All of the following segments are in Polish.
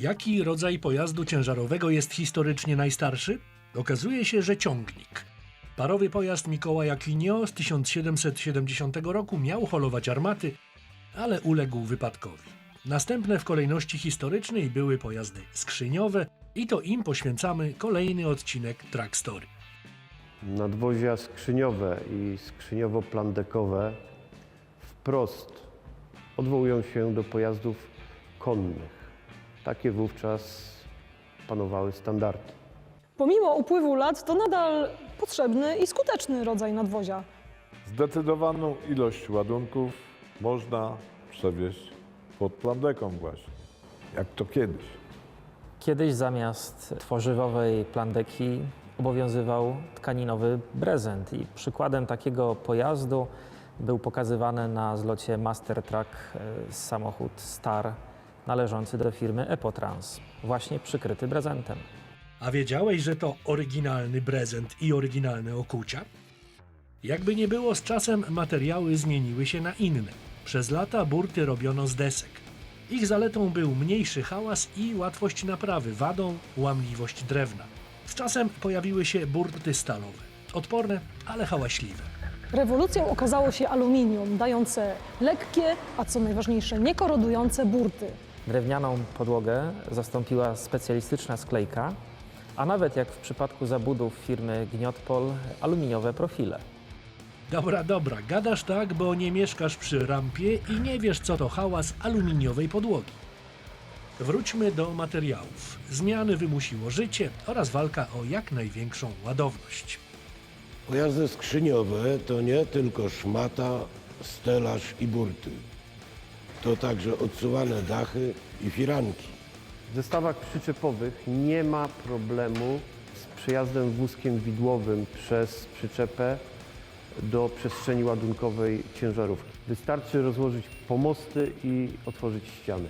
Jaki rodzaj pojazdu ciężarowego jest historycznie najstarszy? Okazuje się, że ciągnik. Parowy pojazd Mikołaja Quinio z 1770 roku miał holować armaty, ale uległ wypadkowi. Następne w kolejności historycznej były pojazdy skrzyniowe i to im poświęcamy kolejny odcinek Track Story. Nadwozia skrzyniowe i skrzyniowo-plandekowe wprost odwołują się do pojazdów konnych. Takie wówczas panowały standardy. Pomimo upływu lat to nadal potrzebny i skuteczny rodzaj nadwozia. Zdecydowaną ilość ładunków można przewieźć pod plandeką właśnie, jak to kiedyś. Kiedyś zamiast tworzywowej plandeki obowiązywał tkaninowy brezent i przykładem takiego pojazdu był pokazywany na zlocie Master Truck e, samochód Star należący do firmy Epotrans, właśnie przykryty brezentem. A wiedziałeś, że to oryginalny prezent i oryginalne okucia? Jakby nie było, z czasem materiały zmieniły się na inne. Przez lata burty robiono z desek. Ich zaletą był mniejszy hałas i łatwość naprawy, wadą łamliwość drewna. Z czasem pojawiły się burty stalowe. Odporne, ale hałaśliwe. Rewolucją okazało się aluminium, dające lekkie, a co najważniejsze, niekorodujące burty. Drewnianą podłogę zastąpiła specjalistyczna sklejka, a nawet jak w przypadku zabudów firmy Gniotpol, aluminiowe profile. Dobra, dobra, gadasz tak, bo nie mieszkasz przy rampie i nie wiesz, co to hałas aluminiowej podłogi. Wróćmy do materiałów. Zmiany wymusiło życie oraz walka o jak największą ładowność. Pojazdy skrzyniowe to nie tylko szmata, stelaż i burty. To także odsuwane dachy i firanki. W zestawach przyczepowych nie ma problemu z przejazdem wózkiem widłowym przez przyczepę do przestrzeni ładunkowej ciężarówki. Wystarczy rozłożyć pomosty i otworzyć ściany.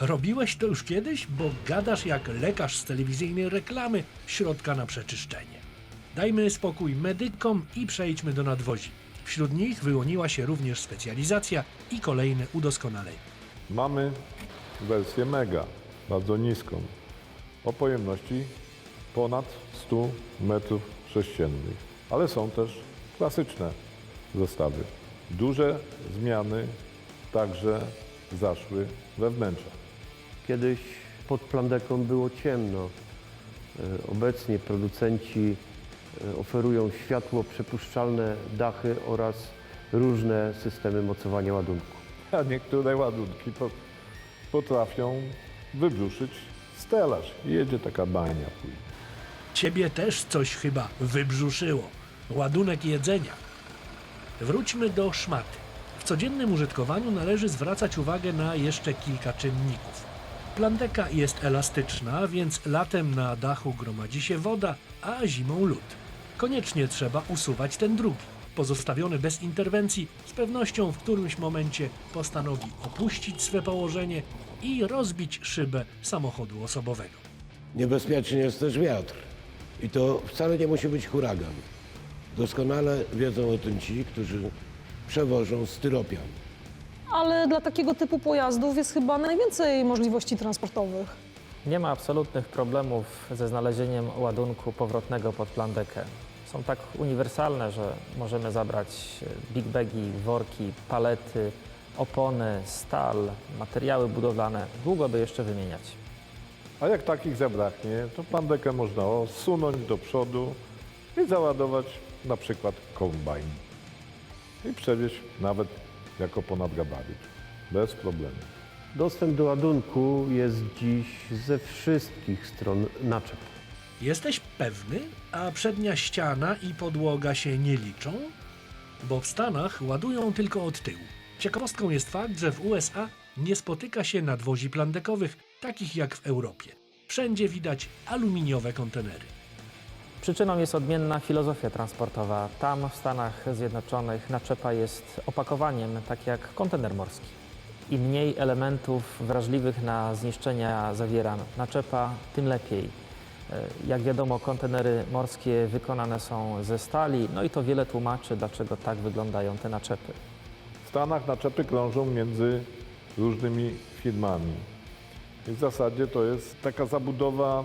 Robiłeś to już kiedyś? Bo gadasz jak lekarz z telewizyjnej reklamy środka na przeczyszczenie. Dajmy spokój medykom i przejdźmy do nadwozi. Wśród nich wyłoniła się również specjalizacja i kolejne udoskonalenia. Mamy wersję mega, bardzo niską, o pojemności ponad 100 metrów sześciennych, ale są też klasyczne zestawy. Duże zmiany także zaszły we wnętrzach. Kiedyś pod plandeką było ciemno. E, Obecnie producenci oferują światło przepuszczalne dachy oraz różne systemy mocowania ładunku. A niektóre ładunki po, potrafią wybruszyć stelaż. Jedzie taka bania później. Ciebie też coś chyba wybrzuszyło. Ładunek jedzenia. Wróćmy do szmaty. W codziennym użytkowaniu należy zwracać uwagę na jeszcze kilka czynników. Plandeka jest elastyczna, więc latem na dachu gromadzi się woda, a zimą lód. Koniecznie trzeba usuwać ten drugi. Pozostawiony bez interwencji, z pewnością w którymś momencie postanowi opuścić swe położenie i rozbić szybę samochodu osobowego. Niebezpieczny jest też wiatr. I to wcale nie musi być huragan. Doskonale wiedzą o tym ci, którzy przewożą styropian. Ale dla takiego typu pojazdów jest chyba najwięcej możliwości transportowych. Nie ma absolutnych problemów ze znalezieniem ładunku powrotnego pod plandekę. Są tak uniwersalne, że możemy zabrać e, big bagi, worki, palety, opony, stal, materiały budowlane. Długo by jeszcze wymieniać. A jak takich zabraknie, to plandekę można osunąć do przodu i załadować na przykład kombajn. I przewieźć nawet jako ponadgabaryt. Bez problemu. Dostęp do ładunku jest dziś ze wszystkich stron naczep. Jesteś pewny, a przednia ściana i podłoga się nie liczą? Bo w Stanach ładują tylko od tyłu. Ciekawostką jest fakt, że w USA nie spotyka się nadwozi plandekowych, takich jak w Europie. Wszędzie widać aluminiowe kontenery. Przyczyną jest odmienna filozofia transportowa. Tam w Stanach Zjednoczonych naczepa jest opakowaniem, tak jak kontener morski. Im mniej elementów wrażliwych na zniszczenia zawiera naczepa, tym lepiej. E, Jak wiadomo, kontenery morskie wykonane są ze stali, no i to wiele tłumaczy, dlaczego tak wyglądają te naczepy. W Stanach naczepy krążą między różnymi firmami. W zasadzie to jest taka zabudowa,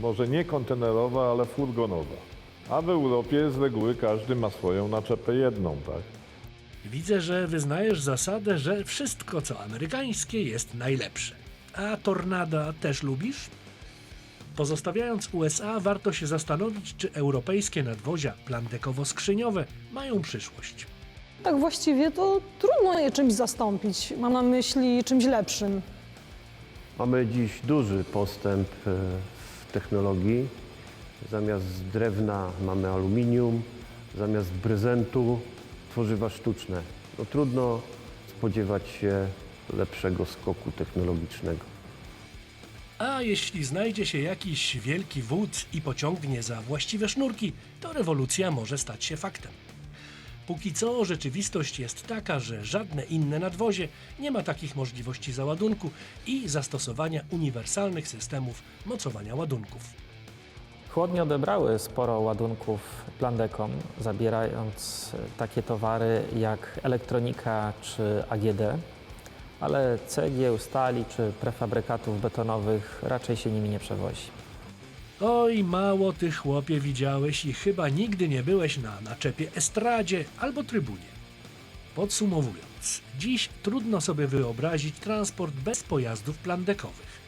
może nie kontenerowa, ale furgonowa. A w Europie z reguły każdy ma swoją naczepę jedną, tak? Widzę, że wyznajesz zasadę, że wszystko co amerykańskie jest najlepsze. A tornada też lubisz? Pozostawiając USA, warto się zastanowić, czy europejskie nadwozia plandekowo-skrzyniowe mają przyszłość. Tak właściwie to trudno je czymś zastąpić. Mam na myśli czymś lepszym. Mamy dziś duży postęp e, technologii. Zamiast drewna mamy aluminium, zamiast prezentu tworzywa sztuczne. No, trudno spodziewać się lepszego skoku technologicznego. A jeśli znajdzie się jakiś wielki wódz i pociągnie za właściwe sznurki, to rewolucja może stać się faktem. Póki co rzeczywistość jest taka, że żadne inne nadwozie nie ma takich możliwości załadunku i zastosowania uniwersalnych systemów mocowania ładunków. Chłodnie odebrały sporo ładunków Plandecom, zabierając takie towary jak elektronika czy AGD, ale cegieł, stali czy prefabrykatów betonowych raczej się nimi nie przewozi. Oj, mało ty chłopie widziałeś i chyba nigdy nie byłeś na naczepie estradzie albo trybunie. Podsumowując, dziś trudno sobie wyobrazić transport bez pojazdów plandekowych.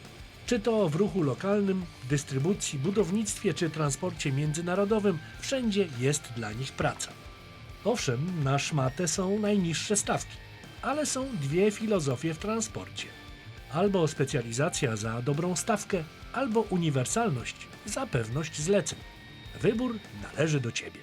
Czy to w ruchu lokalnym, dystrybucji, budownictwie czy transporcie międzynarodowym, wszędzie jest dla nich praca. Owszem, na szmatę są najniższe stawki, ale są dwie filozofie w transporcie. Albo specjalizacja za dobrą stawkę, albo uniwersalność za pewność zleceń. Wybór należy do Ciebie.